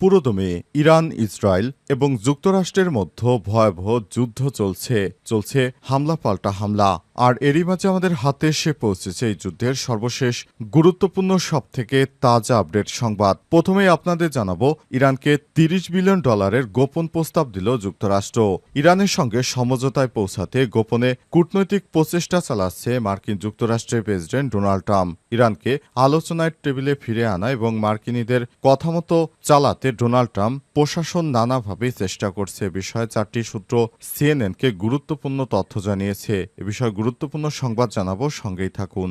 পুরোদমে Iran, Israel এবং যুক্তরাষ্ট্রের মধ্যে ভয়াবহ যুদ্ধ চলছে চলছে হামলা পাল্টা হামলা। আর এরই মাঝে আমাদের হাতে এসে পৌঁছেছে এই যুদ্ধের সর্বশেষ গুরুত্বপূর্ণ সব থেকে তাজা আপডেট সংবাদ। প্রথমে আপনাদের জানাব, ইরানকে তিরিশ বিলিয়ন ডলারের গোপন প্রস্তাব দিল যুক্তরাষ্ট্র। ইরানের সঙ্গে সমঝোতায় পৌঁছাতে গোপনে কূটনৈতিক প্রচেষ্টা চালাচ্ছে মার্কিন যুক্তরাষ্ট্রের প্রেসিডেন্ট ডোনাল্ড ট্রাম্প। ইরানকে আলোচনায় টেবিলে ফিরে আনা এবং মার্কিনীদের কথা মতো চালাতে ডোনাল্ড ট্রাম্প প্রশাসন নানাভাবে চেষ্টা করছে। বিষয়ে চারটি সূত্র সিএনএনকে গুরুত্বপূর্ণ তথ্য জানিয়েছে। এ বিষয়ে গুরুত্বপূর্ণ সংবাদ জানাব, সঙ্গেই থাকুন।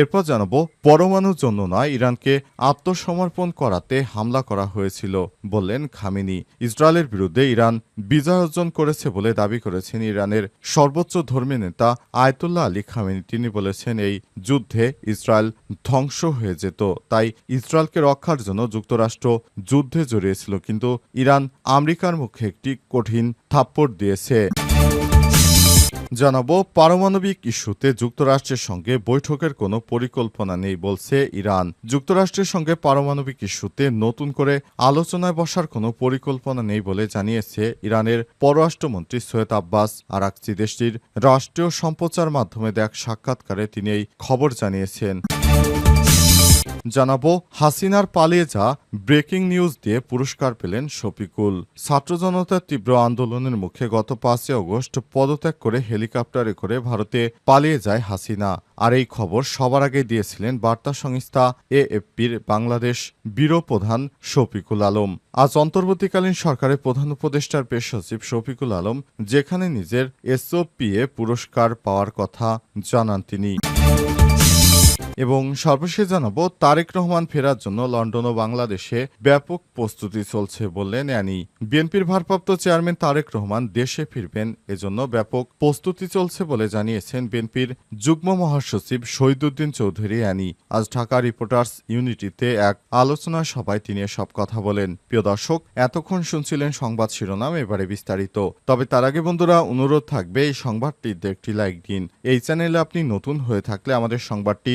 এরপর জানাব, পরমাণুর জন্য নয়, ইরানকে আত্মসমর্পণ করাতে হামলা করা হয়েছিল বললেন খামিনি। ইসরায়েলের বিরুদ্ধে ইরান বিজয় অর্জন করেছে বলে দাবি করেছেন ইরানের সর্বোচ্চ ধর্মী নেতা আয়তুল্লাহ আলী খামিনি। তিনি বলেছেন, এই যুদ্ধে ইসরায়েল ধ্বংস হয়ে যেত, তাই ইসরায়েলকে রক্ষার জন্য যুক্তরাষ্ট্র যুদ্ধে জড়িয়েছিল কিন্তু ইরান আমেরিকার মুখে একটি কঠিন থাপ্পড় দিয়েছে। জানাব, পারমাণবিক ইস্যুতে যুক্তরাষ্ট্রের সঙ্গে বৈঠকের কোনো পরিকল্পনা নেই বলছে ইরান। যুক্তরাষ্ট্রের সঙ্গে পারমাণবিক ইস্যুতে নতুন করে আলোচনায় বসার কোনো পরিকল্পনা নেই বলে জানিয়েছে ইরানের পররাষ্ট্রমন্ত্রী সৈয়দ আব্বাস। আরাকচি দেশটির রাষ্ট্রীয় সম্প্রচার মাধ্যমে দেখ সাক্ষাৎকারে তিনি এই খবর জানিয়েছেন। জানাব, হাসিনার পালিয়ে যা ব্রেকিং নিউজ দিয়ে পুরস্কার পেলেন শফিকুল। ছাত্র জনতার তীব্র আন্দোলনের মুখে গত পাঁচই অগস্ট পদত্যাগ করে হেলিকপ্টারে করে ভারতে পালিয়ে যায় হাসিনা। আর এই খবর সবার আগে দিয়েছিলেন বার্তা সংস্থা এএফপির বাংলাদেশ ব্যুরো প্রধান শফিকুল আলম। আজ অন্তর্বর্তীকালীন সরকারের প্রধান উপদেষ্টার পেশ সচিব শফিকুল আলম, যেখানে নিজের এসওপিএ পুরস্কার পাওয়ার কথা জানান তিনি। এবং সর্বশেষ জানাব, তারেক রহমান ফেরার জন্য লন্ডন ও বাংলাদেশে ব্যাপক প্রস্তুতি চলছে বললেন অ্যানি। বিএনপির ভারপ্রাপ্ত চেয়ারম্যান তারেক রহমান দেশে ফিরবেন, এজন্য ব্যাপক প্রস্তুতি চলছে বলে জানিয়েছেন বিএনপির যুগ্ম মহাসচিব শহীদুদ্দিন চৌধুরী অ্যানি। আজ ঢাকা রিপোর্টার্স ইউনিটিতে এক আলোচনা সভায় তিনি সব কথা বলেন। প্রিয় দর্শক, এতক্ষণ শুনছিলেন সংবাদ শিরোনাম, এবারে বিস্তারিত। তবে তার আগে বন্ধুরা, অনুরোধ থাকবে এই সংবাদটিতে একটি লাইক দিন। এই চ্যানেলে আপনি নতুন হয়ে থাকলে আমাদের সংবাদটি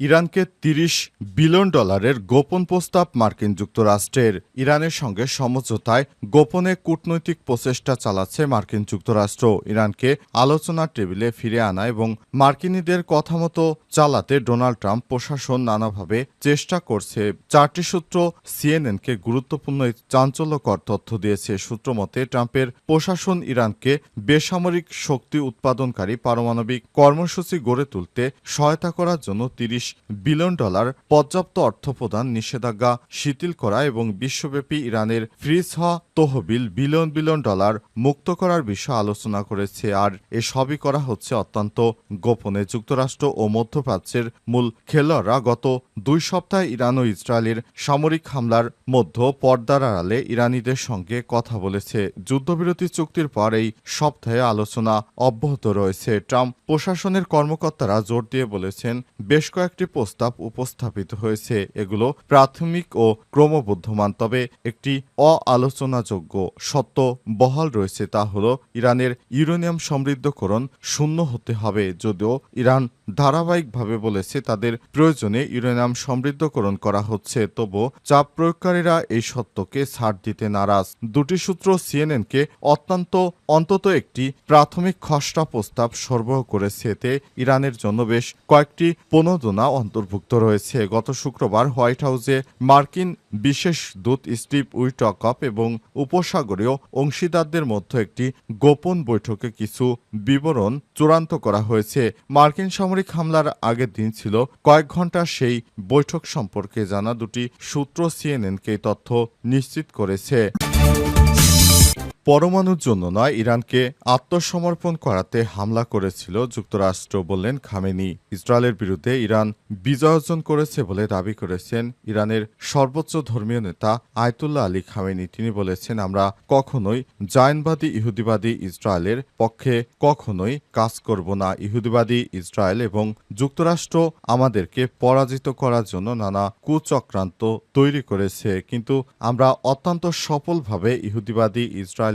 ইরানকে তিরিশ বিলিয়ন ডলারের গোপন প্রস্তাব মার্কিন যুক্তরাষ্ট্রের ইরানের সঙ্গে সমঝোতায় গোপনে কূটনৈতিক প্রচেষ্টা চালাচ্ছে মার্কিন যুক্তরাষ্ট্র। ইরানকে আলোচনার টেবিলে ফিরে আনা এবং মার্কিনীদের কথা মতো চালাতে ডোনাল্ড ট্রাম্প প্রশাসন নানাভাবে চেষ্টা করছে। চারটি সূত্র সিএনএনকে গুরুত্বপূর্ণ চাঞ্চল্যকর তথ্য দিয়েছে। সূত্র মতে, ট্রাম্পের প্রশাসন ইরানকে বেসামরিক শক্তি উৎপাদনকারী পারমাণবিক কর্মসূচি গড়ে তুলতে সহায়তা করার জন্য তিরিশ বিলিয়ন ডলার পর্যাপ্ত অর্থ প্রদান নিষেধাজ্ঞা শিথিল করা এবং বিশ্বব্যাপী ইরানের ফ্রিজ হওয়া তহবিল বিলিয়ন বিলিয়ন ডলার মুক্ত করার বিষয়ে আলোচনা করেছে আর এসবই করা হচ্ছে অত্যন্ত গোপনে। যুক্তরাষ্ট্র ও মধ্যপ্রাচ্যের মূল খেলোয়াড়রা গত দুই সপ্তাহে ইরান ও ইসরায়েলের সামরিক হামলার মধ্যে পর্দার আড়ালে ইরানিদের সঙ্গে কথা বলেছে। যুদ্ধবিরতি চুক্তির পর এই সপ্তাহে আলোচনা অব্যাহত রয়েছে। ট্রাম্প প্রশাসনের কর্মকর্তারা জোর দিয়ে বলেছেন, বেশ কয়েকটি প্রস্তাব উপস্থাপিত হয়েছে। এগুলো প্রাথমিক ও ক্রমবর্ধমান, তবে একটি অআলোচনাযোগ্য সত্য বহাল রয়েছে তা হলো ইরানের ইউরেনিয়াম সমৃদ্ধকরণ শূন্য হতে হবে যদিও ইরান ধারাবাহিকভাবে বলেছে তাদের প্রয়োজনে ইউরেনিয়াম সমৃদ্ধকরণ করা হচ্ছে। তবু চাপ প্রয়োগকারীরা এই সত্যকে ছাড় দিতে নারাজ। দুটি সূত্র সিএনএনকে অত্যন্ত অন্তত একটি প্রাথমিক খসড়া প্রস্তাব সরবরাহ করেছে। এতে ইরানের জন্য বেশ কয়েকটি প্রণোদনা অন্তর্ভুক্ত রয়েছে। গত শুক্রবার হোয়াইট হাউসে মার্কিন বিশেষ দূত স্টিভ উইটকপ এবং উপসাগরীয় অংশীদারদের মধ্যে একটি গোপন বৈঠকে কিছু বিবরণ চূড়ান্ত করা হয়েছে। মার্কিন সামরিক হামলার আগের দিন ছিল কয়েক ঘণ্টা সেই বৈঠক সম্পর্কে জানা দুটি সূত্র সিএনএনকে তথ্য নিশ্চিত করেছে। পরমাণুর জন্য নয়, ইরানকে আত্মসমর্পণ করাতে হামলা করেছিল যুক্তরাষ্ট্র বললেন খামেনি। ইসরায়েলের বিরুদ্ধে ইরান বিজয় অর্জন করেছে বলে দাবি করেছেন ইরানের সর্বোচ্চ ধর্মীয় নেতা আয়তুল্লাহ আলী খামেনি। তিনি বলেছেন, আমরা কখনোই জায়নবাদী ইহুদিবাদী ইসরায়েলের পক্ষে কখনোই কাজ করব না। ইহুদিবাদী ইসরায়েল এবং যুক্তরাষ্ট্র আমাদেরকে পরাজিত করার জন্য নানা কুচক্রান্ত তৈরি করেছে। কিন্তু আমরা অত্যন্ত সফলভাবে ইহুদিবাদী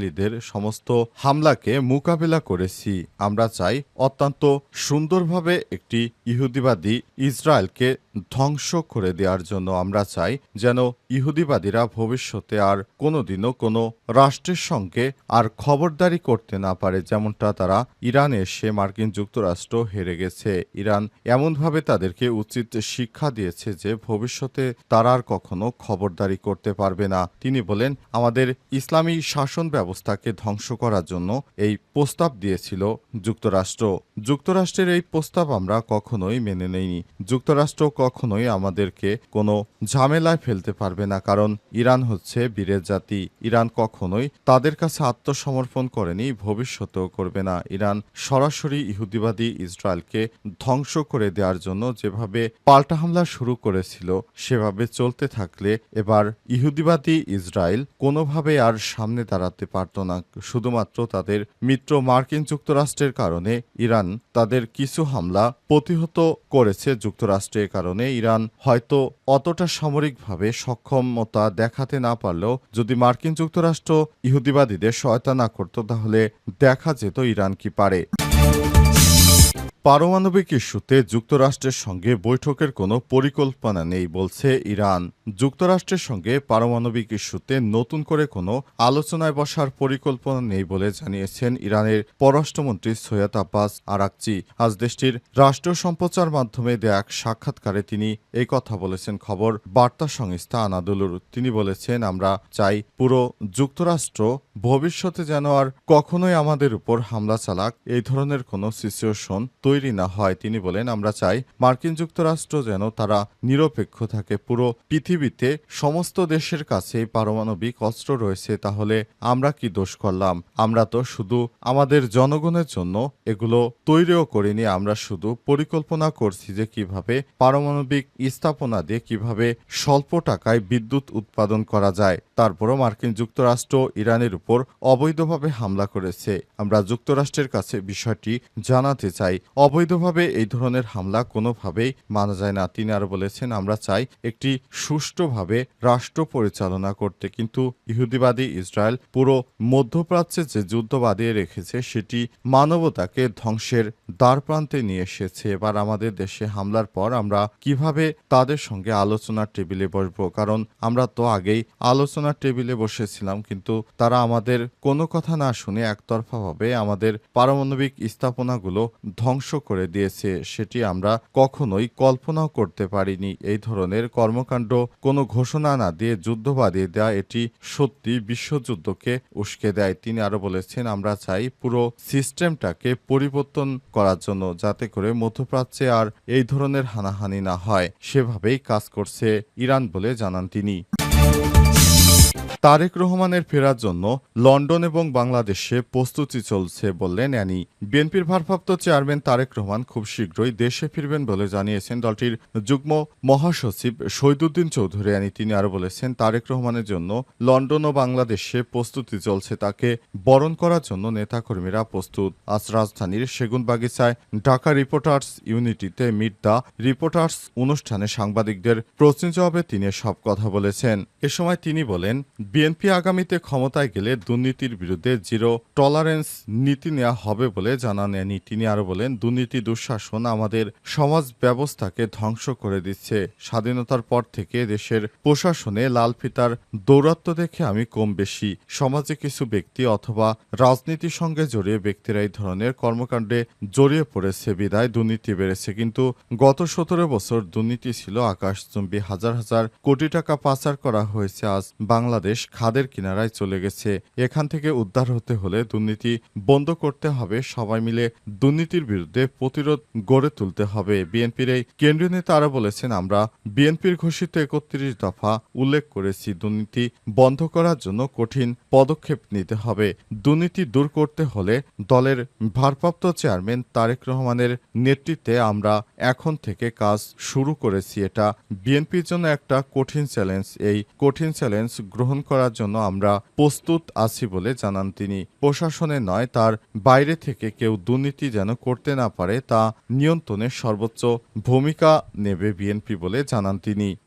ইসরায়েলিদের সমস্ত হামলাকে মোকাবেলা করেছি। আমরা চাই অত্যন্ত সুন্দরভাবে একটি ইহুদিবাদী ইসরায়েলকে ধ্বংস করে দেওয়ার জন্য। আমরা চাই যেন ইহুদিবাদীরা ভবিষ্যতে আর কোনোদিনও কোনো রাষ্ট্রের সঙ্গে আর খবরদারি করতে না পারে, যেমনটা তারা ইরানে এসে মার্কিন যুক্তরাষ্ট্র হেরে গেছে। ইরান এমনভাবে তাদেরকে উচিত শিক্ষা দিয়েছে যে ভবিষ্যতে তারা আর কখনো খবরদারি করতে পারবে না। তিনি বলেন, আমাদের ইসলামী শাসন ব্যবস্থাকে ধ্বংস করার জন্য এই প্রস্তাব দিয়েছিল যুক্তরাষ্ট্র। যুক্তরাষ্ট্রের এই প্রস্তাব আমরা কখনোই মেনে নেইনি। যুক্তরাষ্ট্র কখনোই আমাদেরকে কোনো ঝামেলায় ফেলতে পারবে না, কারণ ইরান হচ্ছে বীরের জাতি। ইরান কখনোই তাদের কাছে আত্মসমর্পণ করেনি, ভবিষ্যতেও করবে না। ইরান সরাসরি ইহুদিবাদী ইসরায়েলকে ধ্বংস করে দেওয়ার জন্য যেভাবে পাল্টা হামলা শুরু করেছিল, সেভাবে চলতে থাকলে এবার ইহুদিবাদী ইসরায়েল কোনোভাবে আর সামনে দাঁড়াতে পারত না। শুধুমাত্র তাদের মিত্র মার্কিন যুক্তরাষ্ট্রের কারণে ইরান তাদের কিছু হামলা প্রতিহত করেছে। যুক্তরাষ্ট্রের কারণে ইরান হয়তো অতটা সামরিকভাবে সক্ষমতা দেখাতে না পারলেও যদি মার্কিন যুক্তরাষ্ট্র ইহুদিবাদীদের সহায়তা না করত, তাহলে দেখা যেত ইরান কি পারে। পারমাণবিক ইস্যুতে যুক্তরাষ্ট্রের সঙ্গে বৈঠকের কোনো পরিকল্পনা নেই বলছে ইরান। যুক্তরাষ্ট্রের সঙ্গে পারমাণবিক ইস্যুতে নতুন করে কোনো আলোচনায় বসার পরিকল্পনা নেই বলে জানিয়েছেন ইরানের পররাষ্ট্রমন্ত্রী সৈয়দ আব্বাস আরাকচি। আজ দেশটির রাষ্ট্রীয় সম্প্রচার মাধ্যমে দেয়া এক সাক্ষাৎকারে তিনি এই কথা বলেছেন। খবর বার্তা সংস্থা আনাদুলুর। তিনি বলেছেন, আমরা চাই পুরো যুক্তরাষ্ট্র ভবিষ্যতে যেন আর কখনোই আমাদের উপর হামলা চালাক। এই ধরনের কোনো সিচুয়েশন তৈরি না হয়, তিনি বলেন, আমরা চাই মার্কিন যুক্তরাষ্ট্র যেন তারা নিরপেক্ষ থাকে। পুরো পৃথিবীতে সমস্ত দেশের কাছে পারমাণবিক অস্ত্র রয়েছে, তাহলে আমরা কি দোষ করলাম? আমরা তো শুধু আমাদের জনগণের জন্য এগুলো তৈরিও করিনি, আমরা শুধু পরিকল্পনা করছি যে কীভাবে পারমাণবিক স্থাপনা দিয়ে কীভাবে স্বল্প টাকায় বিদ্যুৎ উৎপাদন করা যায়। তারপরও মার্কিন যুক্তরাষ্ট্র ইরানের উপর অবৈধভাবে হামলা করেছে। আমরা যুক্তরাষ্ট্রের কাছে বিষয়টি জানাতে চাই। অবৈধভাবে এই ধরনের হামলা কোনোভাবেই মানা যায় না। তিনি আরও বলেছেন, আমরা চাই একটি সুষ্ঠুভাবে রাষ্ট্র পরিচালনা করতে। কিন্তু ইহুদিবাদী ইসরায়েল পুরো মধ্যপ্রাচ্যে যে যুদ্ধ বাদিয়ে রেখেছে, সেটি মানবতাকে ধ্বংসের দ্বারপ্রান্তে নিয়ে এসেছে। এবার আমাদের দেশে হামলার পর আমরা কীভাবে তাদের সঙ্গে আলোচনার টেবিলে বসবো? কারণ আমরা তো আগেই আলোচনার টেবিলে বসেছিলাম, কিন্তু তারা আমাদের কোনো কথা না শুনে একতরফাভাবে আমাদের পারমাণবিক স্থাপনাগুলো ধ্বংস করে দিয়েছে, সেটি আমরা কখনোই কল্পনাও করতে পারিনি। এই ধরনের কর্মকাণ্ড কোনো ঘোষণা না দিয়ে যুদ্ধ বাদিয়ে দেওয়া এটি সত্যি বিশ্বযুদ্ধকে উস্কে দেয়। তিনি আরও বলেছেন, আমরা চাই পুরো সিস্টেমটাকে পরিবর্তন করার জন্য, যাতে করে মধ্যপ্রাচ্যে আর এই ধরনের হানাহানি না হয়। সেভাবেই কাজ করছে ইরান বলে জানান তিনি। তারেক রহমানের ফেরার জন্য লন্ডন এবং বাংলাদেশে প্রস্তুতি চলছে বললেন অ্যানি। বিএনপির ভারপ্রাপ্ত চেয়ারম্যান তারেক রহমান খুব শীঘ্রই দেশে ফিরবেন বলে জানিয়েছেন দলটির যুগ্ম মহাসচিব শহীদুদ্দিন চৌধুরী। অ্যানি, তিনি আরও বলেছেন, তারেক রহমানের জন্য লন্ডন ও বাংলাদেশে প্রস্তুতি চলছে, তাকে বরণ করার জন্য নেতাকর্মীরা প্রস্তুত। আজ রাজধানীর সেগুনবাগিচায় ঢাকা রিপোর্টার্স ইউনিটিতে মিট দ্য রিপোর্টার্স অনুষ্ঠানে সাংবাদিকদের প্রশ্ন জবাবে তিনি সব কথা বলেছেন। এ সময় তিনি বলেন বিএনপি আগামীতে ক্ষমতায় গেলে দুর্নীতির বিরুদ্ধে জিরো টলারেন্স নীতি নেওয়া হবে বলে জানান অ্যানি তিনি আরও বলেন, দুর্নীতি, দুঃশাসন আমাদের সমাজ ব্যবস্থাকে ধ্বংস করে দিচ্ছে। স্বাধীনতার পর থেকে দেশের প্রশাসনে লাল ফিতার দৌরাত্ম দেখে আমি কম বেশি। সমাজে কিছু ব্যক্তি অথবা রাজনীতির সঙ্গে জড়িয়ে ব্যক্তিরা এই ধরনের কর্মকাণ্ডে জড়িয়ে পড়েছে। বিদায়, দুর্নীতি বেড়েছে। কিন্তু গত সতেরো বছর দুর্নীতি ছিল আকাশচুম্বী। হাজার হাজার কোটি টাকা পাচার করা হয়েছে। আজ বাংলাদেশ দেশ খাদের কিনারায় চলে গেছে। এখান থেকে উদ্ধার হতে হলে দুর্নীতি বন্ধ করতে হবে। সবাই মিলে দুর্নীতির বিরুদ্ধে প্রতিরোধ গড়ে তুলতে হবে। বিএনপির এই কেন্দ্রীয় নেতা বলেছেন, আমরা বিএনপির ঘোষিত একত্রিশ দফা উল্লেখ করেছি, দুর্নীতি বন্ধ করার জন্য কঠিন পদক্ষেপ নিতে হবে। দুর্নীতি দূর করতে হলে দলের ভারপ্রাপ্ত চেয়ারম্যান তারেক রহমানের নেতৃত্বে আমরা এখন থেকে কাজ শুরু করেছি। এটা বিএনপির জন্য একটা কঠিন চ্যালেঞ্জ। এই কঠিন চ্যালেঞ্জ গ্রহণ করার জন্য আমরা প্রস্তুত আছি বলে জানান তিনি। প্রশাসনে নয়, তার বাইরে থেকে কেউ দুর্নীতি যেন করতে না পারে তা নিয়ন্ত্রণে সর্বোচ্চ ভূমিকা নেবে বিএনপি বলে জানান তিনি।